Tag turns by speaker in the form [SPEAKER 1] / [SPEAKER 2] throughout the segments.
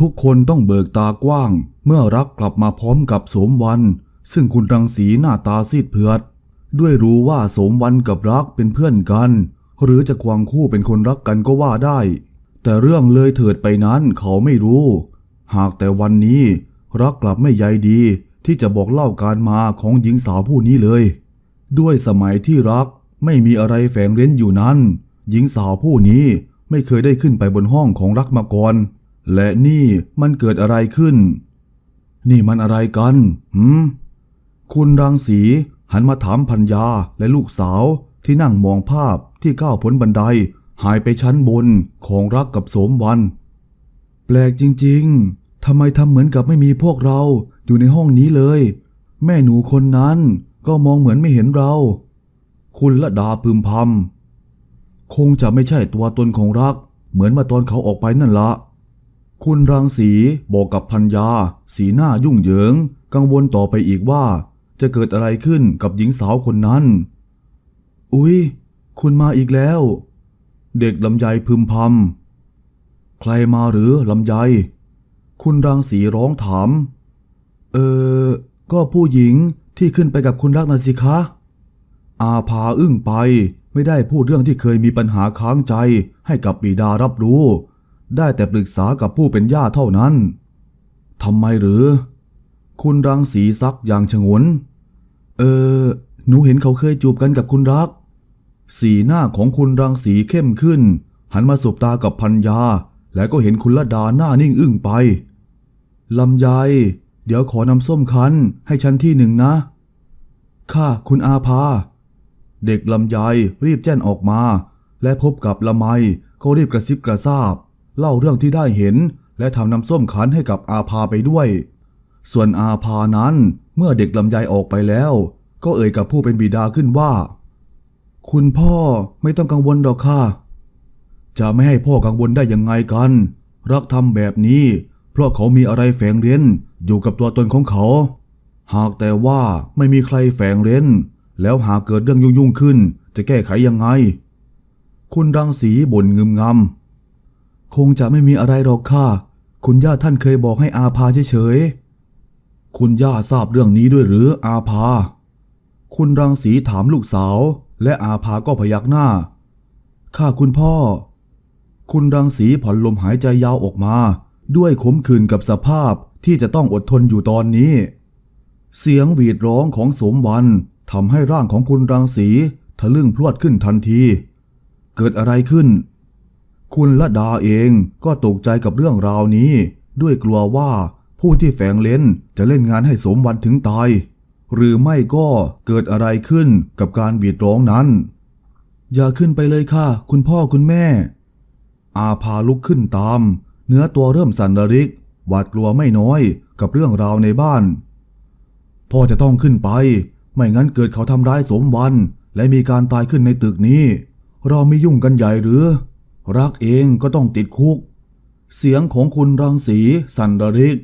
[SPEAKER 1] ทุกคนต้องเบิกตากว้าง เมื่อรักกลับมาพร้อมกับสมวัน ซึ่งคุณรังสีหน้าตาซีดเผือด ด้วยรู้ว่าสมวันกับรักเป็นเพื่อนกัน หรือจะควงคู่เป็นคนรักกันก็ว่าได้ แต่เรื่องเลยเถิดไปนั้นเขาไม่รู้ หากแต่วันนี้รักกลับไม่ใยดี ที่จะบอกเล่าการมาของหญิงสาวผู้นี้เลย ด้วยสมัยที่รักไม่มีอะไรแฝงเร้นอยู่นั้น หญิงสาวผู้นี้ไม่เคยได้ขึ้นไปบนห้องของรักมาก่อน และนี่มันเกิดอะไรขึ้น นี่มันอะไรกันหืมคุณรังสีหันมาถามพัญญาและลูกสาวที่นั่งมองภาพที่ก้าวพ้นบันได หายไปชั้นบนของรักกับโสมวัน แปลกจริงๆทำไมทำเหมือนกับไม่มีพวกเราอยู่ในห้องนี้เลย แม่หนูคนนั้นก็มองเหมือนไม่เห็นเรา คุณละดาพึมพำคงจะไม่ใช่ตัวตนของรัก เหมือนมาตอนเขาออกไปนั่นละ คุณรังสีบอกกับพัญญา สีหน้ายุ่งเหยิง กังวลต่อไปอีกว่า จะเกิดอะไรขึ้นกับหญิงสาวคนนั้น อุ๊ย คุณมาอีกแล้ว เด็กลำไยพึมพำ ใครมาหรือลำไย คุณรังสีร้องถาม เออ ก็ผู้หญิงที่ขึ้นไปกับคุณรักน่ะสิคะ อาภาอึ้งไปไม่ได้พูดเรื่องที่เคยมีปัญหาค้างใจให้กับบิดารับรู้ ได้แต่ปรึกษากับผู้เป็นย่าเท่านั้น ทำไมหรือ คุณรังสีซักอย่างฉงน เออ หนูเห็นเขาเคยจูบกันกับคุณรัก สีหน้าของคุณรังสีเข้มขึ้น หันมาสบตากับพัญญาแล้วก็เห็นคุณละดาหน้านิ่งอึ้งไป ลำไย เดี๋ยวขอนำส้มคั้นให้ฉันที่หนึ่งนะ ค่ะ คุณอาภา เด็กลำไยรีบแจ้นออกมา และพบกับละไมก็รีบกระซิบกระซาบ เล่าเรื่องที่ได้เห็น และทำน้ำส้มคั้นให้กับอาภาไปด้วย ส่วนอาภานั้นเมื่อเด็กลำไยออกไปแล้ว ก็เอ่ยกับผู้เป็นบิดาขึ้นว่า คุณพ่อไม่ต้องกังวลหรอกค่ะ จะไม่ให้พ่อกังวลได้ยังไงกัน รักทำแบบนี้ เพราะเขามีอะไรแฝงเร้นอยู่กับตัวตนของเขา หากแต่ว่าไม่มีใครแฝงเร้น แล้วหากเกิดเรื่องยุ่งๆขึ้น จะแก้ไขยังไง คุณรังสีบ่นงึมงำ คงจะไม่มีอะไรหรอกค่ะ คุณย่าท่านเคยบอกให้อาภาเฉยๆ คุณย่าทราบเรื่องนี้ด้วยหรืออาภา คุณรังสีถามลูกสาว และอาภาก็พยักหน้าข้าคุณพ่อ คุณรังสีผ่อนลมหายใจยาวออกมา ด้วยขมขื่นกับสภาพที่จะต้องอดทนอยู่ตอนนี้ เสียงหวีดร้องของสมวันทำให้ร่างของคุณรังสีทะลึ่งพรวดขึ้นทันที เกิดอะไรขึ้น คุณละดาเองก็ตกใจกับเรื่องราวนี้ ด้วยกลัวว่าผู้ที่แฝงเล่นจะเล่นงานให้สมวันถึงตาย หรือไม่ก็เกิดอะไรขึ้นกับการบีดร้องนั้น อย่าขึ้นไปเลยค่ะ คุณพ่อคุณแม่ อาพาลุกขึ้นตาม เนื้อตัวเริ่มสั่นระริก หวาดกลัวไม่น้อยกับเรื่องราวในบ้าน พ่อจะต้องขึ้นไป ไม่งั้นเกิดเขาทำร้ายสมวัน และมีการตายขึ้นในตึกนี้ เราไม่ยุ่งกันใหญ่หรือ รักเองก็ต้องติดคุก เสียงของคุณรังสีสันระริก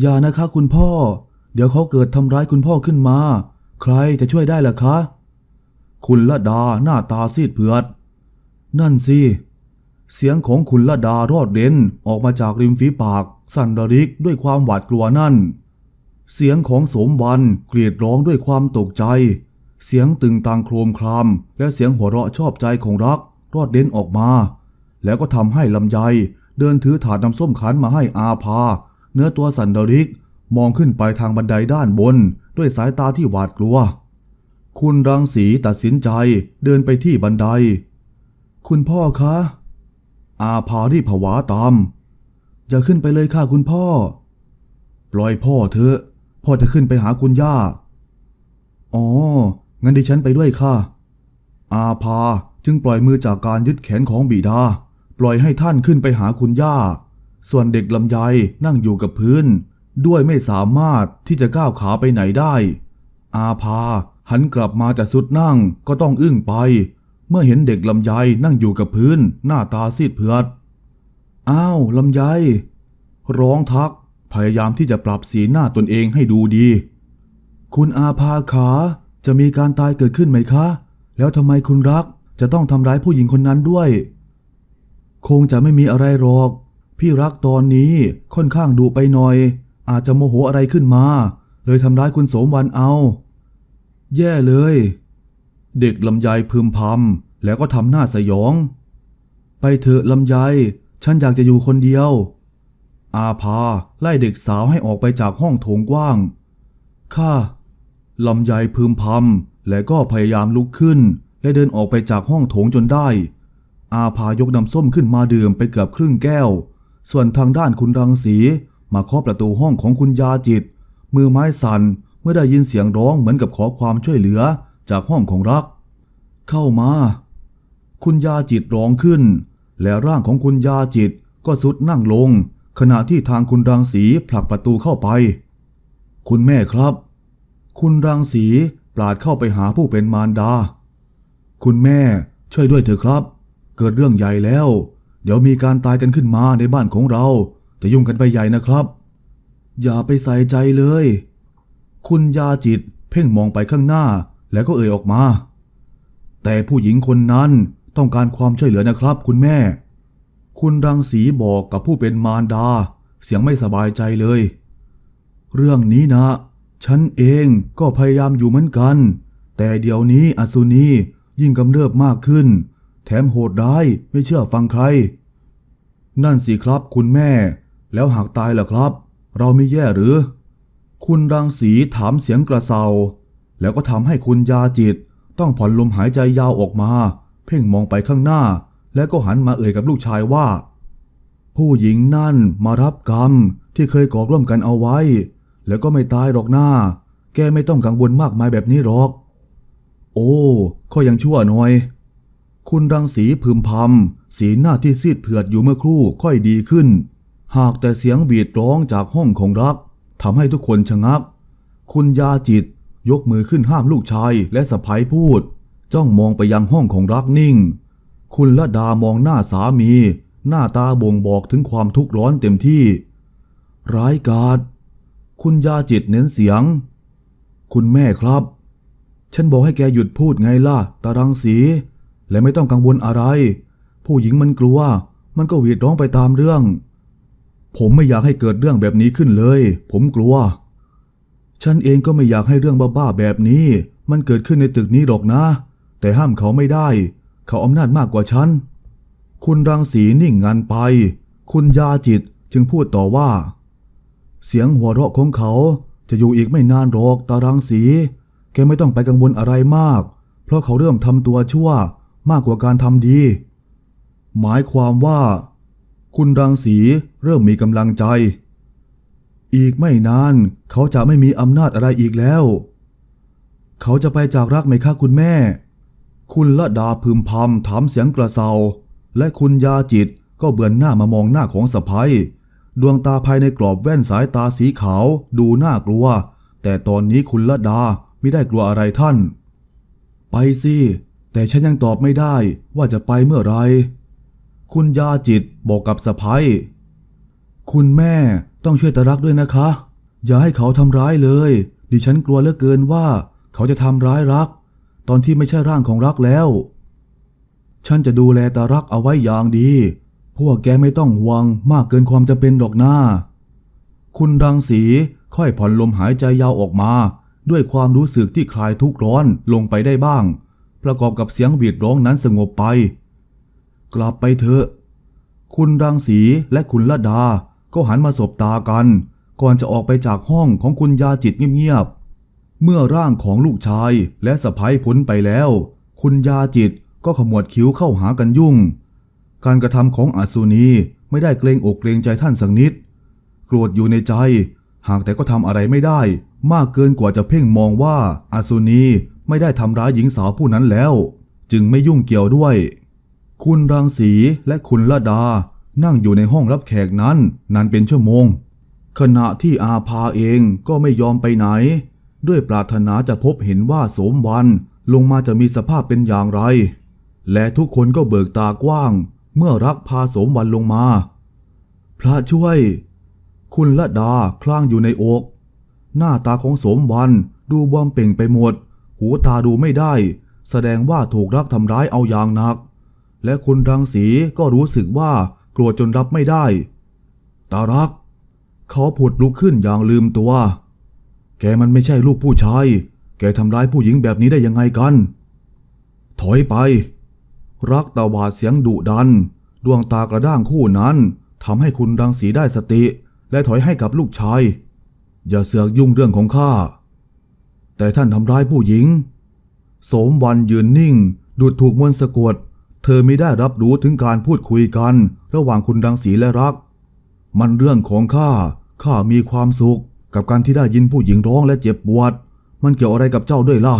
[SPEAKER 1] อย่านะคะคุณพ่อ เดี๋ยวเขาเกิดทำร้ายคุณพ่อขึ้นมา ใครจะช่วยได้ล่ะคะ คุณละดาหน้าตาซีดเผือด นั่นสิ เสียงของคุณละดารอดเด่นออกมาจากริมฝีปากสันระริกด้วยความหวาดกลัวนั่น เสียงของสมบันกรีดร้องด้วยความตกใจ เสียงตึงตังโครมคราม และเสียงหัวเราะชอบใจของรัก รอดเด่นออกมา แล้วก็ทำให้ลำไย เดินถือถาดน้ำส้มขันมาให้อาภาเนื้อตัวสันดาริก มองขึ้นไปทางบันไดด้านบน ด้วยสายตาที่หวาดกลัว คุณรังสีตัดสินใจเดินไปที่บันได คุณพ่อคะ อาภารีบผวาตาม อย่าขึ้นไปเลยค่ะคุณพ่อ ปล่อยพ่อเถอะ พ่อจะขึ้นไปหาคุณย่า อ๋อ งั้นดิฉันไปด้วยค่ะ อาภา จึงปล่อยมือจากการยึดแขนของบิดา ปล่อยให้ท่านขึ้นไปหาคุณย่า ส่วนเด็กลำไยนั่งอยู่กับพื้น ด้วยไม่สามารถที่จะก้าวขาไปไหนได้ อาภาหันกลับมาแต่สุดนั่งก็ต้องอึ้งไป เมื่อเห็นเด็กลำไยนั่งอยู่กับพื้น หน้าตาซีดเผือดอ้าวลำไยร้องทัก พยายามที่จะปรับสีหน้าตนเองให้ดูดี คุณอาภาขาจะมีการตายเกิดขึ้นไหมคะ แล้วทำไมคุณรัก จะต้องทำร้ายผู้หญิงคนนั้นด้วย คงจะไม่มีอะไรหรอก พี่รักตอนนี้ค่อนข้างดุไปหน่อย อาจจะโมโหอะไรขึ้นมา เลยทำร้ายคุณโสมวันเอา แย่เลย เด็กลำไยพึมพำแล้วก็ทำหน้าสยอง ไปเถอะลำไย ฉันอยากจะอยู่คนเดียว อาภาไล่เด็กสาวให้ออกไปจากห้องโถงกว้างข้าลำไยพึมพำและก็พยายามลุกขึ้น และเดินออกไปจากห้องโถงจนได้ อาภายกน้ำส้มขึ้นมาดื่มไปเกือบครึ่งแก้ว ส่วนทางด้านคุณรังสี มาเคาะประตูห้องของคุณยาจิต มือไม้สั่นเมื่อได้ยินเสียงร้องเหมือนกับขอความช่วยเหลือจากห้องของรัก เข้ามา คุณยาจิตร้องขึ้น และร่างของคุณยาจิตก็สุดนั่งลง ขณะที่ทางคุณรังสีผลักประตูเข้าไป คุณแม่ครับ คุณรังสีปราดเข้าไปหาผู้เป็นมารดา คุณแม่ช่วยด้วยเถอะครับ เกิดเรื่องใหญ่แล้ว เดี๋ยวมีการตายกันขึ้นมาในบ้านของเรา จะยุ่งกันไปใหญ่นะครับ อย่าไปใส่ใจเลย คุณยาจิตเพ่งมองไปข้างหน้าแล้วก็เอ่ยออกมา แต่ผู้หญิงคนนั้นต้องการความช่วยเหลือนะครับ คุณแม่ คุณรังสีบอกกับผู้เป็นมารดา เสียงไม่สบายใจเลย เรื่องนี้นะ ฉันเองก็พยายามอยู่เหมือนกัน แต่เดี๋ยวนี้อสุนี ยิ่งกำเริบมากขึ้น แถมโหดร้ายไม่เชื่อฟังใคร นั่นสิครับคุณแม่ แล้วหากตายล่ะครับ เราไม่แย่หรือ คุณรังสีถามเสียงกระเซา แล้วก็ทำให้คุณยาจิต ต้องผ่อนลมหายใจยาวออกมา เพ่งมองไปข้างหน้า แล้วก็หันมาเอ่ยกับลูกชายว่า ผู้หญิงนั่นมารับกรรมที่เคยก่อร่วมกันเอาไว้ แล้วก็ไม่ตายหรอกหน้า แกไม่ต้องกังวลมากมายแบบนี้หรอก โอ้ข้อยังชั่วหน่อย คุณรังสีพึมพำ สีหน้าที่ซีดเผือดอยู่เมื่อครู่ค่อยดีขึ้น หากแต่เสียงบีดร้องจากห้องของรักทำให้ทุกคนชะงัก คุณยาจิตยกมือขึ้นห้ามลูกชายและสะพ้ายพูด จ้องมองไปยังห้องของรักนิ่ง คุณละดามองหน้าสามี หน้าตาบ่งบอกถึงความทุกข์ร้อนเต็มที่ ร้ายกาจคุณยาจิตเน้นเสียง คุณแม่ครับ ฉันบอกให้แกหยุดพูดไงล่ะ ตารังสี และไม่ต้องกังวลอะไร ผู้หญิงมันกลัว มันก็หวีดร้องไปตามเรื่อง ผมไม่อยากให้เกิดเรื่องแบบนี้ขึ้นเลย ผมกลัว ฉันเองก็ไม่อยากให้เรื่องบ้าๆแบบนี้ มันเกิดขึ้นในตึกนี้หรอกนะ แต่ห้ามเขาไม่ได้ เขาอำนาจมากกว่าฉัน คุณรังสีนิ่งงันไป คุณยาจิตจึงพูดต่อว่า เสียงหัวเราะของเขาจะอยู่อีกไม่นานหรอกตารังสี แกไม่ต้องไปกังวลอะไรมาก เพราะเขาเริ่มทำตัวชั่วมากกว่าการทำดี หมายความว่า คุณรังสีเริ่มมีกำลังใจ อีกไม่นานเขาจะไม่มีอำนาจอะไรอีกแล้ว เขาจะไปจากรักไหมคะคุณแม่ คุณละดาพึมพำถามเสียงกระเซา และคุณยาจิตก็เบือนหน้ามามองหน้าของสะพ้ยดวงตาภายในกรอบแว่นสายตาสีขาว ดูน่ากลัว แต่ตอนนี้คุณละดา ไม่ได้กลัวอะไรท่าน ไปสิ แต่ฉันยังตอบไม่ได้ว่าจะไปเมื่อไร คุณยาจิตบอกกับสะพ้ยคุณแม่ต้องช่วยตารักด้วยนะคะ อย่าให้เขาทำร้ายเลย ดิฉันกลัวเหลือเกินว่า เขาจะทำร้ายรัก ตอนที่ไม่ใช่ร่างของรักแล้ว ฉันจะดูแลตารักเอาไว้อย่างดี พวกแกไม่ต้องห่วงมากเกินความจะเป็นหรอกหน้า คุณรังสีค่อยผ่อนลมหายใจยาวออกมา ด้วยความรู้สึกที่คลายทุกข์ร้อนลงไปได้บ้าง ประกอบกับเสียงบีดร้องนั้นสงบไป กลับไปเถอะ คุณรังสีและคุณละดา ก็หันมาสบตากัน ก่อนจะออกไปจากห้องของคุณยาจิตเงียบๆ เมื่อร่างของลูกชายและสะพ้ายพ้นไปแล้ว คุณยาจิตก็ขมวดคิ้วเข้าหากันยุ่ง การกระทำของอาสุนีไม่ได้เกรงอกเกรงใจท่านสักนิด โกรธอยู่ในใจ หากแต่ก็ทำอะไรไม่ได้ มากเกินกว่าจะเพ่งมองว่าอาสุนีไม่ได้ทำร้ายหญิงสาวผู้นั้นแล้ว จึงไม่ยุ่งเกี่ยวด้วย คุณรังสีและคุณละดา นั่งอยู่ในห้องรับแขกนั้นนานเป็นชั่วโมง ขณะที่อาภาเองก็ไม่ยอมไปไหน ด้วยปรารถนาจะพบเห็นว่าโสมวันลงมาจะมีสภาพเป็นอย่างไร และทุกคนก็เบิกตากว้าง เมื่อรักพาโสมวันลงมา พระช่วย คุณละดาคลางอยู่ในอก หน้าตาของโสมวันดูบวมเป่งไปหมด หูตาดูไม่ได้ แสดงว่าถูกรักทำร้ายเอาอย่างหนัก และคุณรังสีก็รู้สึกว่าโกรธจนรับไม่ได้ ตารัก เขาผุดลุกขึ้นอย่างลืมตัว แกมันไม่ใช่ลูกผู้ชาย แกทำร้ายผู้หญิงแบบนี้ได้ยังไงกัน ถอยไป รักตาวาดเสียงดุดัน ดวงตากระด้างคู่นั้นทำให้คุณรังสีได้สติ และถอยให้กับลูกชาย อย่าเสือกยุ่งเรื่องของข้า แต่ท่านทำร้ายผู้หญิง โสมวันยืนนิ่ง ดูดถูกมนสะกด เธอไม่ได้รับรู้ถึงการพูดคุยกัน ระหว่างคุณรังสีและรัก มันเรื่องของข้า ข้ามีความสุข กับการที่ได้ยินผู้หญิงร้องและเจ็บปวด มันเกี่ยวอะไรกับเจ้าด้วยล่ะ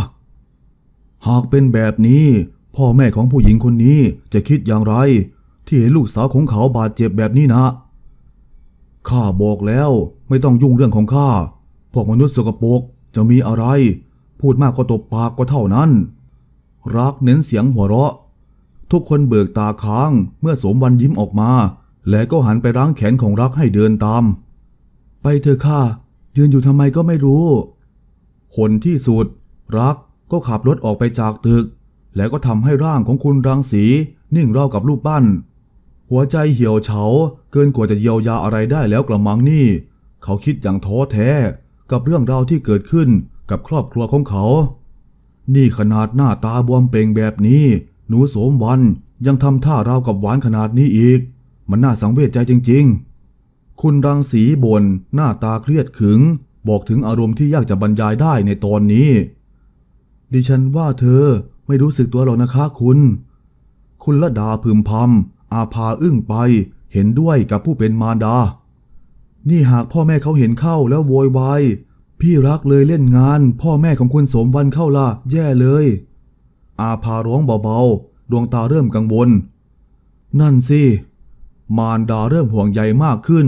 [SPEAKER 1] หากเป็นแบบนี้ พ่อแม่ของผู้หญิงคนนี้จะคิดอย่างไร ที่เห็นลูกสาวของเขาบาดเจ็บแบบนี้นะ ข้าบอกแล้วไม่ต้องยุ่งเรื่องของข้า พวกมนุษย์สกปรกจะมีอะไร พูดมากก็ตบปากก็เท่านั้น รักเน้นเสียงหัวเราะ ทุกคนเบิกตาค้างเมื่อสมวันยิ้มออกมา และก็หันไปรั้งแขนของรักให้เดินตาม ไปเถอะข้ายืนอยู่ทำไมก็ไม่รู้หนที่สุด รักก็ขับรถออกไปจากตึก แล้วก็ทำให้ร่างของคุณรังสีนิ่งราวกับรูปปั้น หัวใจเหี่ยวเฉาเกินกว่าจะเยียวยาอะไรได้แล้วกระมังนี่ เขาคิดอย่างท้อแท้ กับเรื่องราวที่เกิดขึ้นกับครอบครัวของเขา นี่ขนาดหน้าตาบวมเป่งแบบนี้ หนูโสมวันยังทำท่าราวกับหวานขนาดนี้อีก มันน่าสังเวชใจจริง ๆ คุณรังสีบนหน้าตาเครียดขึง บอกถึงอารมณ์ที่ยากจะบรรยายได้ในตอนนี้ ดิฉันว่าเธอไม่รู้สึกตัวหรอกนะคะคุณ คุณละดาพึมพำ อาภาอึ้งไป เห็นด้วยกับผู้เป็นมารดา นี่หากพ่อแม่เขาเห็นเข้าแล้วโวยวาย พี่รักเลยเล่นงาน พ่อแม่ของคุณสมวันเข้าล่ะ แย่เลย อาภาร้องเบาๆ ดวงตาเริ่มกังวล นั่นสิ มารดาเริ่มห่วงใยมากขึ้น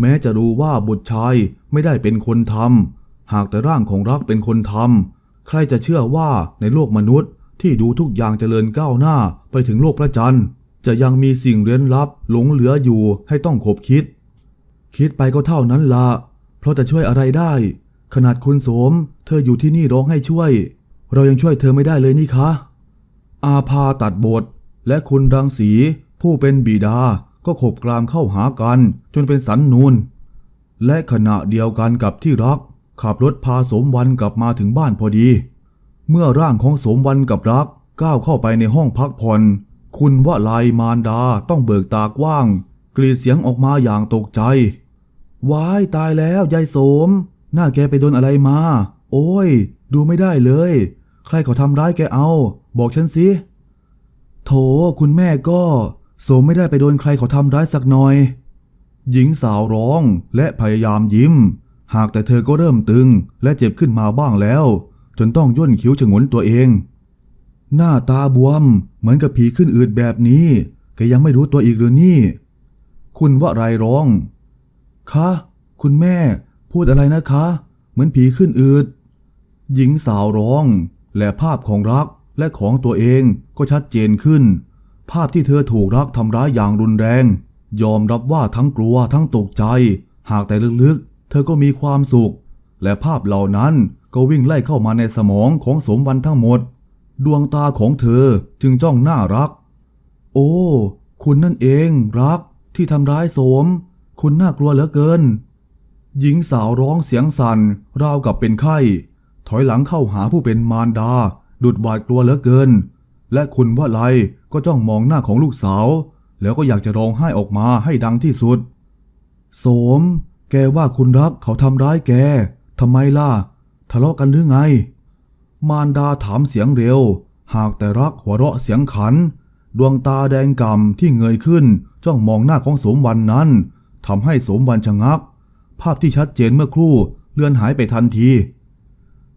[SPEAKER 1] แม้จะรู้ว่าบุตรชายไม่ได้เป็นคนทำ หากแต่ร่างของรักเป็นคนทำ ใครจะเชื่อว่าในโลกมนุษย์ที่ดูทุกอย่างเจริญก้าวหน้าไปถึงโลกพระจันทร์ จะยังมีสิ่งเร้นลับหลงเหลืออยู่ให้ต้องขบคิด คิดไปก็เท่านั้นละ เพราะจะช่วยอะไรได้ ขนาดคุณโสม เธออยู่ที่นี่ร้องให้ช่วย เรายังช่วยเธอไม่ได้เลยนี่คะ อาภาตัดบท และคุณรังสี ผู้เป็นบิดาก็ขบกรามเข้าหากัน จนเป็นสันนูน และขณะเดียวกันกับที่รัก ขับรถพาสมวันกลับมาถึงบ้านพอดี เมื่อร่างของสมวันกับรักก้าวเข้าไปในห้องพักผ่อน คุณวลายมารดาต้องเบิกตากว้าง กรีดเสียงออกมาอย่างตกใจ ว้ายตายแล้วยายโสม หน้าแกไปโดนอะไรมา โอ้ย ดูไม่ได้เลย ใครเขาทำร้ายแกเอา บอกฉันสิโถคุณแม่ก็ โสมไม่ได้ไปโดนใครเขาทำร้ายสักหน่อย หญิงสาวร้องและพยายามยิ้ม หากแต่เธอก็เริ่มตึงและเจ็บขึ้นมาบ้างแล้ว จนต้องย่นคิ้วฉงนตัวเอง หน้าตาบวม เหมือนกับผีขึ้นอืดแบบนี้ แกยังไม่รู้ตัวอีกหรือนี่ คุณว่าไรร้อง คะ คุณแม่ พูดอะไรนะคะ เหมือนผีขึ้นอืด หญิงสาวร้อง และภาพของรักและของตัวเองก็ชัดเจนขึ้น ภาพที่เธอถูกรักทำร้ายอย่างรุนแรง ยอมรับว่าทั้งกลัวทั้งตกใจ หากแต่ลึกๆ เธอก็มีความสุข และภาพเหล่านั้นก็วิ่งไล่เข้ามาในสมองของสมวันทั้งหมด ดวงตาของเธอจึงจ้องน้ารัก โอ้ คุณนั่นเองรักที่ทำร้ายโสม คุณน่ากลัวเหลือเกิน หญิงสาวร้องเสียงสั่นราวกับเป็นไข้ ถอยหลังเข้าหาผู้เป็นมารดา ดุดหวาดกลัวเหลือเกิน และคุณว่าไลก็จ้องมองหน้าของลูกสาว แล้วก็อยากจะร้องไห้ออกมาให้ดังที่สุด โสม แกว่าคุณรักเขาทำร้ายแกทำไมล่ะ ทะเลาะกันหรือไง มารดาถามเสียงเร็ว หากแต่รักหัวเราะเสียงขัน ดวงตาแดงกำที่เงยขึ้นจ้องมองหน้าของสมวันนั้นทำให้สมวันชะงัก ภาพที่ชัดเจนเมื่อครู่เลือนหายไปทันที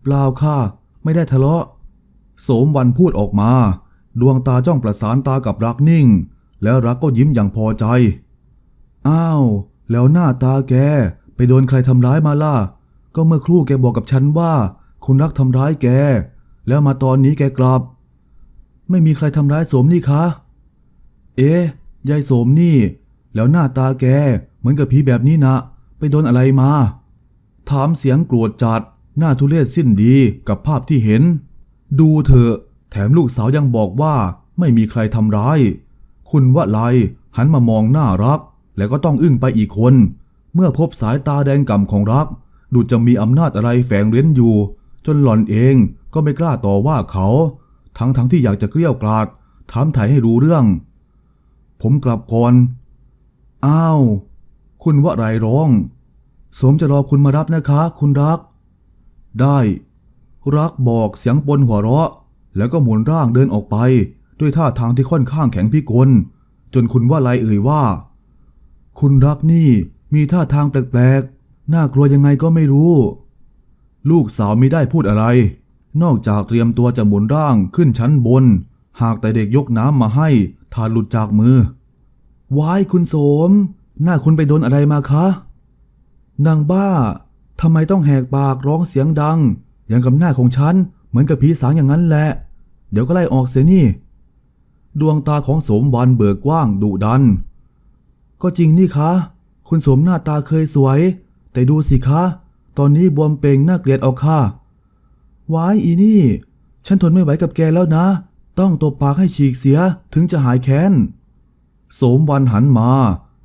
[SPEAKER 1] เปล่าค่ะ ไม่ได้ทะเลาะ โสมวันพูดออกมา ดวงตาจ้องประสานตากับรักนิ่ง แล้วรักก็ยิ้มอย่างพอใจ อ้าว แล้วหน้าตาแก ไปโดนใครทำร้ายมาล่ะ ก็เมื่อครู่แกบอกกับฉันว่า คุณรักทำร้ายแก แล้วมาตอนนี้แกกลับ ไม่มีใครทำร้ายโสมนี่คะ เอ๊ะยายโสมนี่ แล้วหน้าตาแกเหมือนกับผีแบบนี้นะไปโดนอะไรมา ถามเสียงโกรธจัด หน้าทุเรศสิ้นดีกับภาพที่เห็น ดูเถอะแถมลูกสาวยังบอกว่าไม่มีใครทำร้าย คุณวะไลหันมามองน้ารัก แล้วก็ต้องอึ้งไปอีกคน เมื่อพบสายตาแดงก่ำของรัก ดูจะมีอำนาจอะไรแฝงเร้นอยู่ จนหล่อนเองก็ไม่กล้าต่อว่าเขา ทั้งทั้งที่อยากจะเกลี้ยวกราดถามไถ่ให้รู้เรื่อง ผมกลับก่อน อ้าว คุณว่าไรร้อง สมจะรอคุณมารับนะคะ คุณรัก ได้ รักบอกเสียงปนหัวเราะ แล้วก็หมุนร่างเดินออกไป ด้วยท่าทางที่ค่อนข้างแข็งพิกล จนคุณว่าไรเอ่ยว่า คุณรักนี่มีท่าทางแปลกๆ น่ากลัวยังไงก็ไม่รู้ ลูกสาวไมิได้พูดอะไร นอกจากเตรียมตัวจะหมุนร่างขึ้นชั้นบน หากแต่เด็กยกน้ำมาให้ทานหลุดจากมือวายคุณโสม หน้าคุณไปโดนอะไรมาคะ นางบ้าทำไมต้องแหกปากร้องเสียงดัง อย่างกับหน้าของฉัน เหมือนกับผีสางอย่างนั้นแหละ เดี๋ยวก็ไล่ออกเสียนี่ ดวงตาของโสมวันเบิกกว้างดุดัน ก็จริงนี่คะ คุณโสมหน้าตาเคยสวย แต่ดูสิคะ ตอนนี้บวมเป่งน่าเกลียดเอาค่ะว้ายอีนี่ ฉันทนไม่ไหวกับแกแล้วนะ ต้องตบปากให้ฉีกเสียถึงจะหายแค้น โสมวันหันมา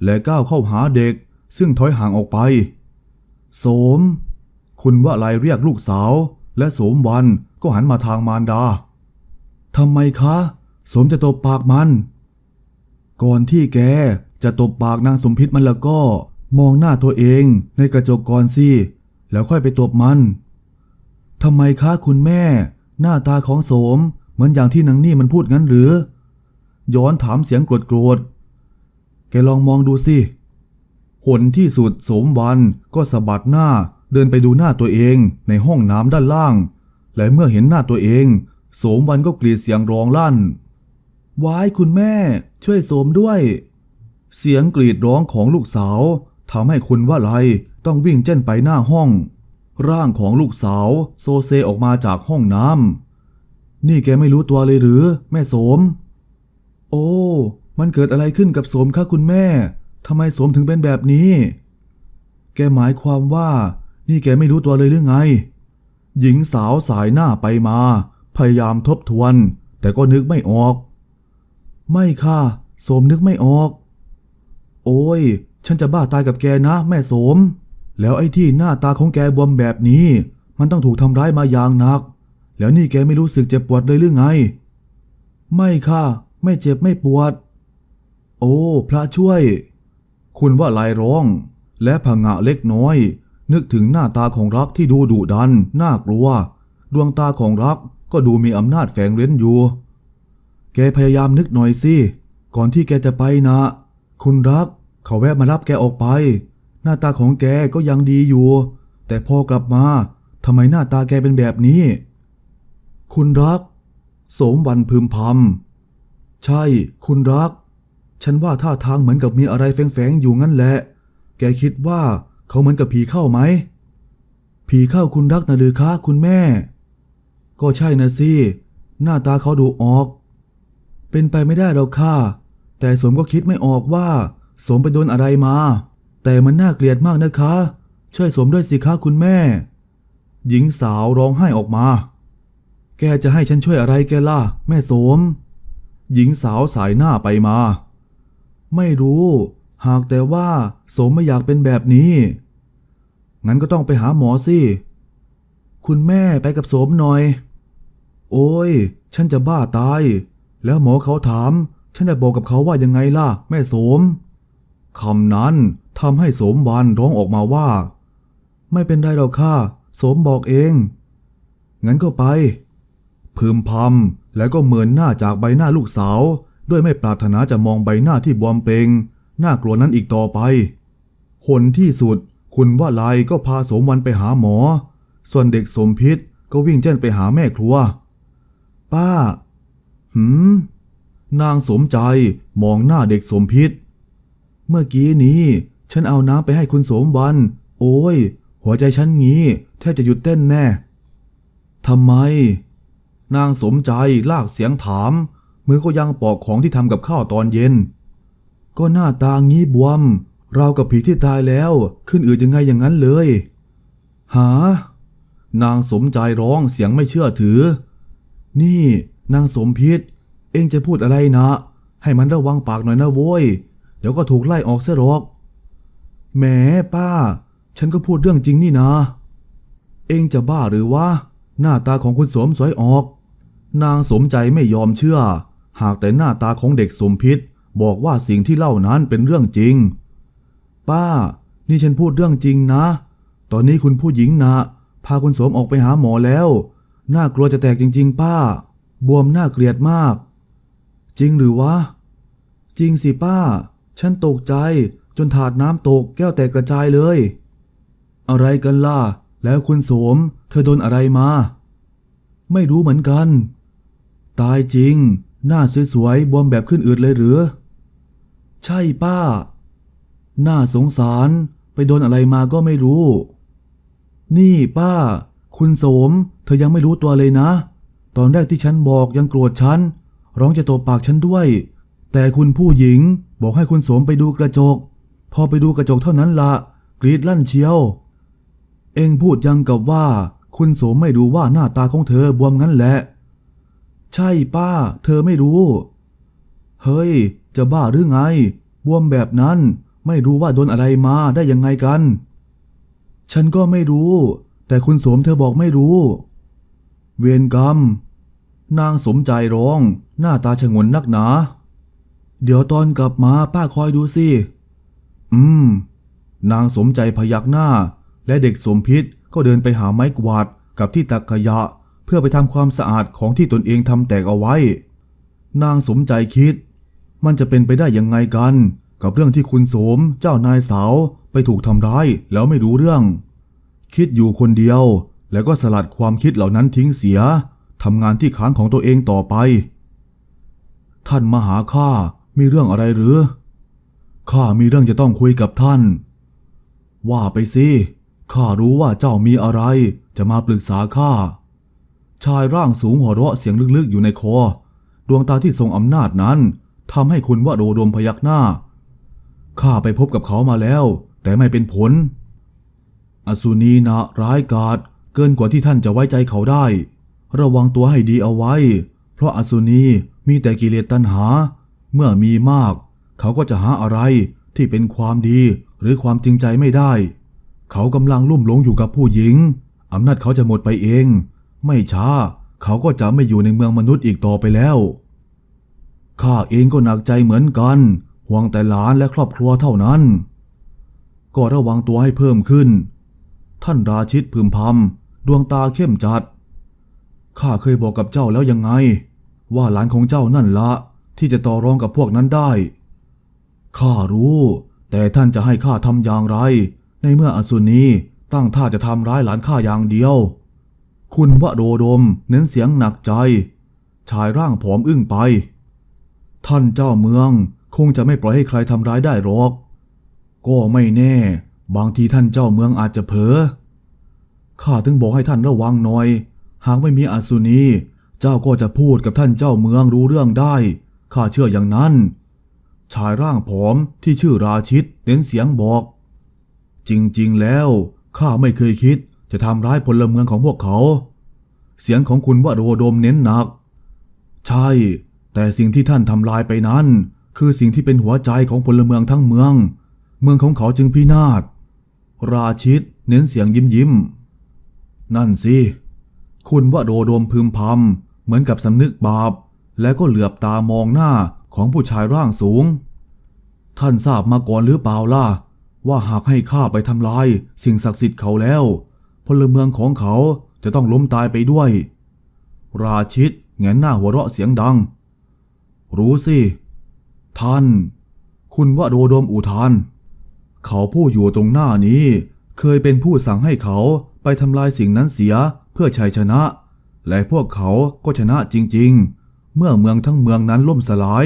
[SPEAKER 1] และก้าวเข้าหาเด็ก ซึ่งถอยห่างออกไป โสม คุณว่าอะไรเรียกลูกสาว และโสมวันก็หันมาทางมารดาทำไมคะโสมจะตบปากมัน ก่อนที่แกจะตบปากนางสมพิษมันแล้วก็ มองหน้าตัวเองในกระจกก่อนสิ แล้วค่อยไปตบมันทำไมคะคุณแม่ หน้าตาของโสมเหมือนอย่างที่นางนี่มันพูดงั้นหรือ ย้อนถามเสียงโกรธๆแกลองมองดูสิหนที่สุดโสมวันก็สะบัดหน้าเดินไปดูหน้าตัวเองในห้องน้ำด้านล่าง และเมื่อเห็นหน้าตัวเอง โสมวันก็กรีดเสียงร้องลั่นว้ายคุณแม่ ช่วยโสมด้วย เสียงกรีดร้องของลูกสาว ทำให้คุณว่าไรต้องวิ่งเจ้นไปหน้าห้อง ร่างของลูกสาวโซเซออกมาจากห้องน้ำนี่แกไม่รู้ตัวเลยหรือ แม่โสม โอ้ มันเกิดอะไรขึ้นกับโสมคะคุณแม่ทำไมโสมถึงเป็นแบบนี้ แกหมายความว่า นี่แกไม่รู้ตัวเลยหรือไง หญิงสาวสายหน้าไปมา พยายามทบทวน แต่ก็นึกไม่ออก ไม่ค่ะโสมนึกไม่ออก โอ้ย ฉันจะบ้าตายกับแกนะ แม่โสม แล้วไอ้ที่หน้าตาของแกบวมแบบนี้ มันต้องถูกทำร้ายมาอย่างหนัก แล้วนี่แกไม่รู้สึกเจ็บปวดเลยหรือไง ไม่ค่ะ ไม่เจ็บไม่ปวด โอ้ พระช่วย คุณว่าลายร้อง และผงะเล็กน้อย นึกถึงหน้าตาของรักที่ดูดุดัน น่ากลัว ดวงตาของรักก็ดูมีอำนาจแฝงเร้นอยู่ แกพยายามนึกหน่อยสิ ก่อนที่แกจะไปนะ คุณรัก เขาแวะมารับแกออกไป หน้าตาของแกก็ยังดีอยู่ แต่พอกลับมาทำไมหน้าตาแกเป็นแบบนี้ คุณรัก โสมวันพึมพำใช่ คุณรัก ฉันว่าท่าทางเหมือนกับมีอะไรแฝงๆอยู่งั้นแหละ แกคิดว่าเขาเหมือนกับผีเข้าไหม ผีเข้าคุณรักนะหรือคะคุณแม่ ก็ใช่นะสิ หน้าตาเขาดูออก เป็นไปไม่ได้หรอกค่ะ แต่สมก็คิดไม่ออกว่า สมไปโดนอะไรมา แต่มันน่าเกลียดมากนะคะ ช่วยสมด้วยสิคะคุณแม่ หญิงสาวร้องไห้ออกมา แกจะให้ฉันช่วยอะไรแกล่ะ แม่สม หญิงสาวสายหน้าไปมา ไม่รู้ หากแต่ว่าสมไม่อยากเป็นแบบนี้ งั้นก็ต้องไปหาหมอสิ คุณแม่ไปกับสมหน่อย โอ้ย ฉันจะบ้าตาย แล้วหมอเขาถามฉันจะบอกกับเขาว่ายังไงล่ะ แม่สม คำนั้นทำให้สมวันร้องออกมาว่า ไม่เป็นไรหรอกค่ะสมบอกเอง งั้นก็ไป พึมพำแล้วก็เหมือนหน้าจากใบหน้าลูกสาว ด้วยไม่ปรารถนาจะมองใบหน้าที่บวมเปงน่ากลัวนั้นอีกต่อไปหนที่สุด คุณว่าลายก็พาสมวันไปหาหมอ ส่วนเด็กสมพิษก็วิ่งเจ้นไปหาแม่ครัว ป้า หืม นางสมใจมองหน้าเด็กสมพิษ เมื่อกี้นี้ ฉันเอาน้ำไปให้คุณโสมวัน โอ้ย หัวใจฉันงี้แทบจะหยุดเต้นแน่ทำไม นางสมใจลากเสียงถาม มือก็ยังปอกของที่ทำกับข้าวตอนเย็น ก็หน้าตางี้บวม เรากับผีที่ตายแล้ว ขึ้นอืดยังไงอย่างนั้นเลย หา นางสมใจร้องเสียงไม่เชื่อถือ นี่ นางสมพิษ เองจะพูดอะไรนะ ให้มันระวังปากหน่อยนะโว้ย เดี๋ยวก็ถูกไล่ออกซะหรอกแหมป้า ฉันก็พูดเรื่องจริงนี่นะ เองจะบ้าหรือวะ หน้าตาของคุณสมสวยออก นางสมใจไม่ยอมเชื่อ หากแต่หน้าตาของเด็กสมพิษ บอกว่าสิ่งที่เล่านั้นเป็นเรื่องจริง ป้า นี่ฉันพูดเรื่องจริงนะ ตอนนี้คุณผู้หญิงนะพาคุณสมออกไปหาหมอแล้ว น่ากลัวจะแตกจริง ๆ ป้า บวมน่าเกลียดมาก จริงหรือวะ จริงสิป้า ฉันตกใจ จนถาดน้ำตกแก้วแตกกระจายเลย อะไรกันล่ะ แล้วคุณโสม เธอโดนอะไรมา ไม่รู้เหมือนกัน ตายจริง หน้าสวยๆบวมแบบขึ้นอืดเลยหรือ ใช่ป้า หน่าสงสาร ไปโดนอะไรมาก็ไม่รู้ นี่ป้า คุณโสม เธอยังไม่รู้ตัวเลยนะ ตอนแรกที่ฉันบอกยังโกรธฉัน ร้องจะตบปากฉันด้วย แต่คุณผู้หญิง บอกให้คุณสมไปดูกระจก พอไปดูกระจกเท่านั้นละกรีดลั่นเชียว เองพูดยังกับว่า คุณสมไม่รู้ว่าหน้าตาของเธอบวมงั้นแหละ ใช่ป้า เธอไม่รู้ เฮ้ย จะบ้าหรือไง บวมแบบนั้นไม่รู้ว่าโดนอะไรมาได้ยังไงกัน ฉันก็ไม่รู้ แต่คุณสมเธอบอกไม่รู้ เวรกรรม นางสมใจร้อง หน้าตาฉงนนักหนา เดี๋ยวตอนกลับมาป้าคอยดูสิ อืม นางสมใจพยักหน้า และเด็กสมพิษก็เดินไปหาไม้กวาดกับที่ตักขยะ เพื่อไปทำความสะอาดของที่ตนเองทำแตกเอาไว้ นางสมใจคิด มันจะเป็นไปได้ยังไงกัน กับเรื่องที่คุณโสมเจ้านายสาวไปถูกทำร้ายแล้วไม่รู้เรื่อง คิดอยู่คนเดียว แล้วก็สลัดความคิดเหล่านั้นทิ้งเสียทำงานที่ค้างของตัวเองต่อไป ท่านมาหาข้า มีเรื่องอะไรหรือ ข้ามีเรื่องจะต้องคุยกับท่าน ว่าไปสิข้ารู้ว่าเจ้ามีอะไร จะมาปรึกษาข้า ชายร่างสูงหัวเราะเสียงลึกๆอยู่ในคอ ดวงตาที่ทรงอำนาจนั้นทำให้คุณวโรดมพยักหน้า ข้าไปพบกับเขามาแล้ว แต่ไม่เป็นผล อสุนีนะร้ายกาจเกินกว่าที่ท่านจะไว้ใจเขาได้ ระวังตัวให้ดีเอาไว้ เพราะอสุนีมีแต่กิเลสตัณหา เมื่อมีมาก เขาก็จะหาอะไรที่เป็นความดีหรือความจริงใจไม่ได้ เขากำลังลุ่มหลงอยู่กับผู้หญิงอำนาจเขาจะหมดไปเอง ไม่ช้า เขาก็จะไม่อยู่ในเมืองมนุษย์อีกต่อไปแล้วข้าเองก็หนักใจเหมือนกัน ห่วงแต่หลานและครอบครัวเท่านั้น ก็ระวังตัวให้เพิ่มขึ้น ท่านราชิตพึมพำดวงตาเข้มจัดข้าเคยบอกกับเจ้าแล้วยังไง ว่าหลานของเจ้านั่นละ ที่จะต่อรองกับพวกนั้นได้ ข้ารู้ แต่ท่านจะให้ข้าทำอย่างไร ในเมื่ออสุนีตั้งท่าจะทำร้ายหลานข้าอย่างเดียว คุณวโรดมเน้นเสียงหนักใจ ชายร่างผอมอึ้งไป ท่านเจ้าเมืองคงจะไม่ปล่อยให้ใครทำร้ายได้หรอก ก็ไม่แน่ บางทีท่านเจ้าเมืองอาจจะเผลอ ข้าถึงบอกให้ท่านระวังหน่อย หากไม่มีอสุนีเจ้าก็จะพูดกับท่านเจ้าเมืองรู้เรื่องได้ ข้าเชื่ออย่างนั้น ชายร่างผอมที่ชื่อราชิตเน้นเสียงบอก จริงๆแล้วข้าไม่เคยคิดจะทำร้ายพลเมืองของพวกเขา เสียงของคุณวโรดมเน้นหนัก ใช่ แต่สิ่งที่ท่านทำลายไปนั้น คือสิ่งที่เป็นหัวใจของพลเมืองทั้งเมือง เมืองของเขาจึงพินาศ ราชิตเน้นเสียงยิ้มยิ้ม นั่นสิ คุณวโรดมพึมพำเหมือนกับสำนึกบาป แล้วก็เหลือบตามองหน้าของผู้ชายร่างสูง ท่านทราบมาก่อนหรือเปล่าล่ะ ว่าหากให้ข้าไปทำลาย สิ่งศักดิ์สิทธิ์เขาแล้ว พลเมืองของเขาจะต้องล้มตายไปด้วย ราชิตแงนหน้าหัวเราะเสียงดัง รู้สิ ท่าน คุณวโรดมอุทาน เขาผู้อยู่ตรงหน้านี้ เคยเป็นผู้สั่งให้เขาไปทำลายสิ่งนั้นเสียเพื่อชัยชนะ และพวกเขาก็ชนะจริง ๆ เมื่อเมืองทั้งเมืองนั้นล่มสลาย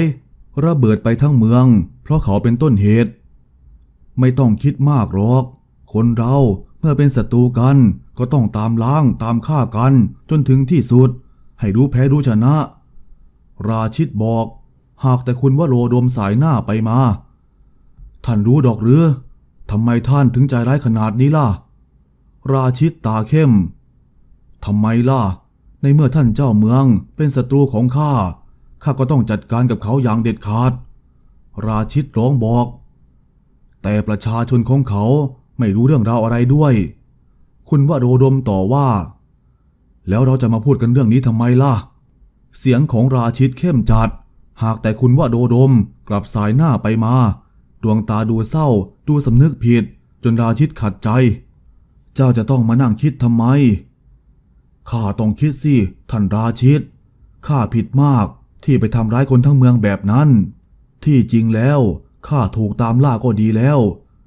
[SPEAKER 1] ระเบิดไปทั้งเมือง เพราะเขาเป็นต้นเหตุ ไม่ต้องคิดมากหรอก คนเราเมื่อเป็นศัตรูกันก็ต้องตามล้างตามฆ่ากันจนถึงที่สุด ให้รู้แพ้รู้ชนะ ราชิตบอก หากแต่คุณว่าโรดมสายหน้าไปมา ท่านรู้ดอกหรือทำไมท่านถึงใจร้ายขนาดนี้ล่ะ ราชิตตาเข้มทำไมล่ะ ในเมื่อท่านเจ้าเมืองเป็นศัตรูของข้า ข้าก็ต้องจัดการกับเขาอย่างเด็ดขาด ราชิตร้องบอก แต่ประชาชนของเขาไม่รู้เรื่องราวอะไรด้วย คุณว่าโรดมต่อว่า แล้วเราจะมาพูดกันเรื่องนี้ทำไมล่ะ เสียงของราชิตเข้มจัด หากแต่คุณว่าโรดมกลับสายหน้าไปมา ดวงตาดูเศร้า ดูสำนึกผิด จนราชิตขัดใจ เจ้าจะต้องมานั่งคิดทำไม ข้าต้องคิดสิท่านราชิต ข้าผิดมากที่ไปทำร้ายคนทั้งเมืองแบบนั้น ที่จริงแล้วข้าถูกตามล่าก็ดีแล้ว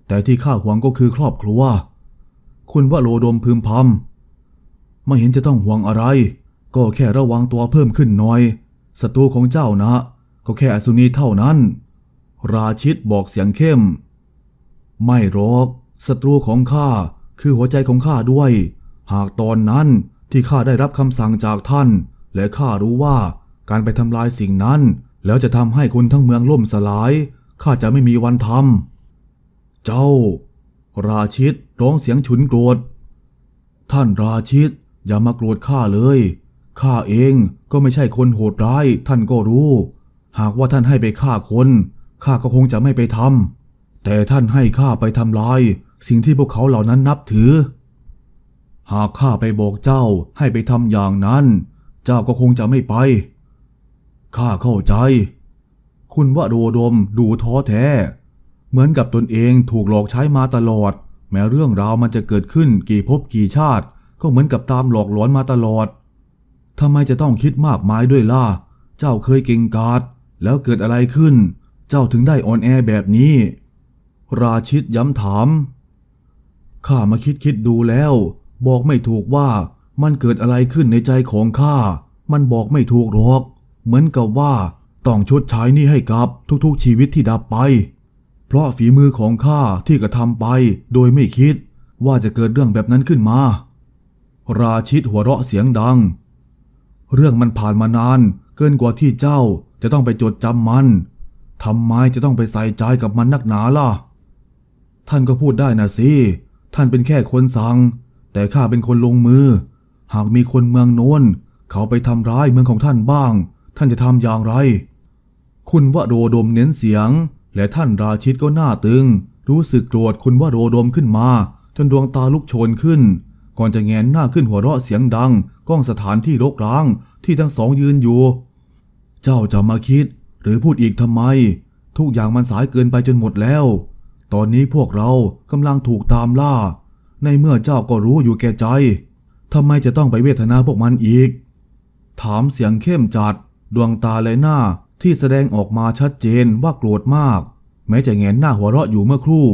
[SPEAKER 1] แต่ที่ข้าหวงก็คือครอบครัว คุณวโรดมพึมพำไม่เห็นจะต้องห่วงอะไร ก็แค่ระวังตัวเพิ่มขึ้นหน่อยศัตรูของเจ้านะ ก็แค่อสุนีเท่านั้น ราชิตบอกเสียงเข้ม ไม่หรอกศัตรูของข้าคือหัวใจของข้าด้วย หากตอนนั้น ที่ข้าได้รับคำสั่งจากท่าน และข้ารู้ว่าการไปทำลายสิ่งนั้น แล้วจะทำให้คนทั้งเมืองล่มสลายข้าจะไม่มีวันทำเจ้า ราชิตร้องเสียงฉุนโกรธ ท่านราชิต อย่ามาโกรธข้าเลยข้าเองก็ไม่ใช่คนโหดร้าย ท่านก็รู้ หากว่าท่านให้ไปฆ่าคนข้าก็คงจะไม่ไปทำแต่ท่านให้ข้าไปทำลาย สิ่งที่พวกเขาเหล่านั้นนับถือ หากข้าไปบอกเจ้าให้ไปทำอย่างนั้น เจ้าก็คงจะไม่ไป ข้าเข้าใจ คุณวโรดมดูท้อแท้ เหมือนกับตนเองถูกหลอกใช้มาตลอด แม้เรื่องราวมันจะเกิดขึ้นกี่ภพกี่ชาติ ก็เหมือนกับตามหลอกหลอนมาตลอดทำไมจะต้องคิดมากมายด้วยล่ะ เจ้าเคยเก่งกาจแล้วเกิดอะไรขึ้น เจ้าถึงได้อ่อนแอแบบนี้ ราชิตย้ำถามข้ามาคิดคิดดูแล้ว บอกไม่ถูกว่ามันเกิดอะไรขึ้นในใจของข้า มันบอกไม่ถูกหรอก เหมือนกับว่าต้องชดใช้นี้ให้กับทุกๆชีวิตที่ดับไป เพราะฝีมือของข้าที่กระทำไปโดยไม่คิดว่าจะเกิดเรื่องแบบนั้นขึ้นมา ราชิตหัวเราะเสียงดัง เรื่องมันผ่านมานานเกินกว่าที่เจ้าจะต้องไปจดจำมันทำไมจะต้องไปใส่ใจกับมันนักหนาล่ะ ท่านก็พูดได้นะสิ ท่านเป็นแค่คนสั่ง แต่ข้าเป็นคนลงมือ หากมีคนเมืองโน้น เขาไปทำร้ายเมืองของท่านบ้าง ท่านจะทำอย่างไร คุณวโรดมเน้นเสียง และท่านราชิตก็หน้าตึง รู้สึกโกรธคุณวโรดมขึ้นมา จนดวงตาลุกโชนขึ้น ก่อนจะแงนหน้าขึ้นหัวเราะเสียงดัง ก้องสถานที่รกร้างที่ทั้งสองยืนอยู่ เจ้าจะมาคิด หรือพูดอีกทำไม ทุกอย่างมันสายเกินไปจนหมดแล้ว ตอนนี้พวกเรากำลังถูกตามล่า ในเมื่อเจ้าก็รู้อยู่แก่ใจทำไมจะต้องไปเวทนาพวกมันอีก ถามเสียงเข้มจัด ดวงตาและหน้าที่แสดงออกมาชัดเจนว่าโกรธมาก แม้จะเงนหน้าหัวเราะอยู่เมื่อครู่